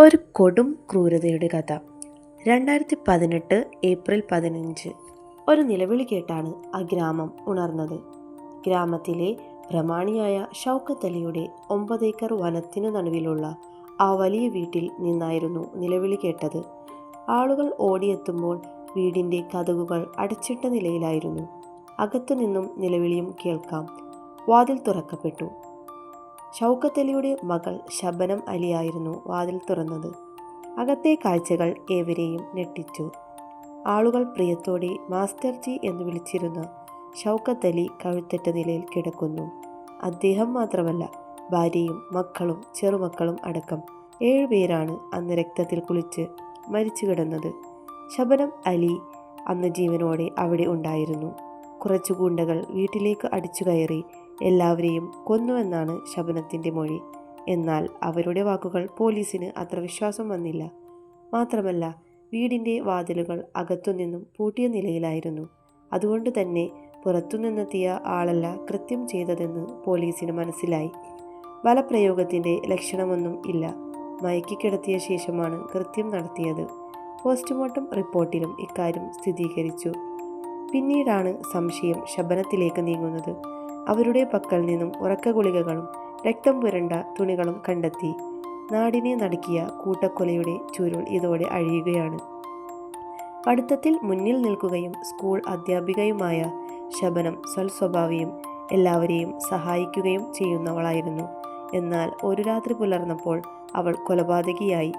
ഒരു കൊടും ക്രൂരതയുടെ കഥ. രണ്ടായിരത്തി പതിനെട്ട് ഏപ്രിൽ പതിനഞ്ച്. ഒരു നിലവിളി കേട്ടാണ് ആ ഗ്രാമം ഉണർന്നത്. ഗ്രാമത്തിലെ പ്രമാണിയായ ഷൗക്കത്ത് അലിയുടെ ഒമ്പതേക്കർ വനത്തിനു നടുവിലുള്ള ആ വലിയ വീട്ടിൽ നിന്നായിരുന്നു നിലവിളി കേട്ടത്. ആളുകൾ ഓടിയെത്തുമ്പോൾ വീടിന്റെ കതകുകൾ അടച്ചിട്ട നിലയിലായിരുന്നു. അകത്തു നിന്നും നിലവിളിയും കേൾക്കാം. വാതിൽ തുറക്കപ്പെട്ടു. ഷൗക്കത്തലിയുടെ മകൾ ശബനം അലിയായിരുന്നു വാതിൽ തുറന്നത്. അകത്തെ കാഴ്ചകൾ ഏവരെയും ഞെട്ടിച്ചു. ആളുകൾ പ്രിയത്തോടെ മാസ്റ്റർ ജി എന്ന് വിളിച്ചിരുന്ന ഷൗക്കത്തലി കഴുത്തറ്റ നിലയിൽ കിടക്കുന്നു. അദ്ദേഹം മാത്രമല്ല ഭാര്യയും മക്കളും ചെറുമക്കളും അടക്കം ഏഴുപേരാണ് അന്ന് രക്തത്തിൽ കുളിച്ച് മരിച്ചു കിടന്നത് ശബനം അലി അന്ന് ജീവനോടെ അവിടെ ഉണ്ടായിരുന്നു. കുറച്ചു ഗുണ്ടകൾ വീട്ടിലേക്ക് അടിച്ചു കയറി എല്ലാവരെയും കൊന്നുവെന്നാണ് ശബനത്തിന്റെ മൊഴി. എന്നാൽ അവരുടെ വാക്കുകൾ പോലീസിന് അത്ര വിശ്വാസം വന്നില്ല. മാത്രമല്ല വീടിന്റെ വാതിലുകൾ അകത്തുനിന്നും പൂട്ടിയ നിലയിലായിരുന്നു. അതുകൊണ്ട് തന്നെ പുറത്തുനിന്നെത്തിയ ആളല്ല കൃത്യം ചെയ്തതെന്ന് പോലീസിന് മനസ്സിലായി. ബലപ്രയോഗത്തിന്റെ ലക്ഷണമൊന്നും ഇല്ല. മയക്കിക്കിടത്തിയ ശേഷമാണ് കൃത്യം നടത്തിയത്. പോസ്റ്റ്മോർട്ടം റിപ്പോർട്ടിലും ഇക്കാര്യം സ്ഥിരീകരിച്ചു. പിന്നീടാണ് സംശയം ശബനത്തിലേക്ക് നീങ്ങുന്നത്. അവരുടെ പക്കൽ നിന്നും ഉറക്ക ഗുളികകളും രക്തം പുരണ്ട തുണികളും കണ്ടെത്തി. നാടിനെ നടക്കിയ കൂട്ടക്കൊലയുടെ ചുരുൾ ഇതോടെ അഴിയുകയാണ്. പഠിത്തത്തിൽ മുന്നിൽ നിൽക്കുകയും സ്കൂൾ അധ്യാപികയുമായ ശബനം സ്വൽസ്വഭാവിയും എല്ലാവരെയും സഹായിക്കുകയും ചെയ്യുന്നവളായിരുന്നു. എന്നാൽ ഒരു രാത്രി പുലർന്നപ്പോൾ അവൾ കൊലപാതകിയായി.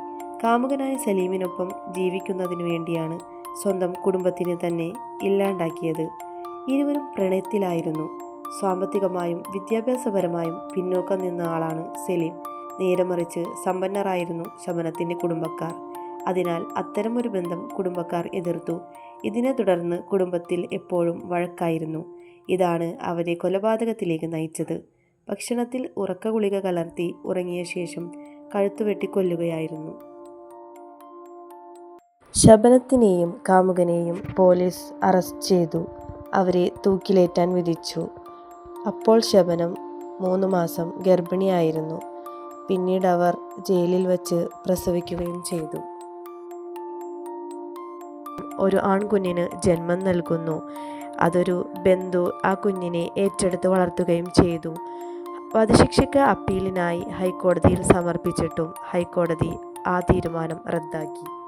കാമുകനായ സലീമിനൊപ്പം ജീവിക്കുന്നതിനു വേണ്ടിയാണ് സ്വന്തം കുടുംബത്തിന് തന്നെ ഇല്ലാണ്ടാക്കിയത്. ഇരുവരും പ്രണയത്തിലായിരുന്നു. സാമ്പത്തികമായും വിദ്യാഭ്യാസപരമായും പിന്നോക്കം നിന്ന ആളാണ് സലീം. നേരെ മറിച്ച് സമ്പന്നരായിരുന്നു ശമനത്തിന്റെ കുടുംബക്കാർ. അതിനാൽ അത്തരമൊരു ബന്ധം കുടുംബക്കാർ എതിർത്തു. ഇതിനെ തുടർന്ന് കുടുംബത്തിൽ എപ്പോഴും വഴക്കായിരുന്നു. ഇതാണ് അവരെ കൊലപാതകത്തിലേക്ക് നയിച്ചത്. ഭക്ഷണത്തിൽ ഉറക്ക ഗുളിക കലർത്തി ഉറങ്ങിയ ശേഷം കഴുത്തു വെട്ടിക്കൊല്ലുകയായിരുന്നു ശബനത്തിനെയും കാമുകനെയും പോലീസ് അറസ്റ്റ് ചെയ്തു. അവരെ തൂക്കിലേറ്റാൻ വിധിച്ചു. അപ്പോൾ ശബനം മൂന്ന് മാസം ഗർഭിണിയായിരുന്നു. പിന്നീട് അവർ ജയിലിൽ വച്ച് പ്രസവിക്കുകയും ചെയ്തു. ഒരു ആൺകുഞ്ഞിന് ജന്മം നൽകുന്നു. അതൊരു ബന്ധു ആ കുഞ്ഞിനെ ഏറ്റെടുത്ത് വളർത്തുകയും ചെയ്തു. വധശിക്ഷയ്ക്ക് അപ്പീലിനായി ഹൈക്കോടതിയിൽ സമർപ്പിച്ചിട്ടും ഹൈക്കോടതി ആ തീരുമാനം റദ്ദാക്കി.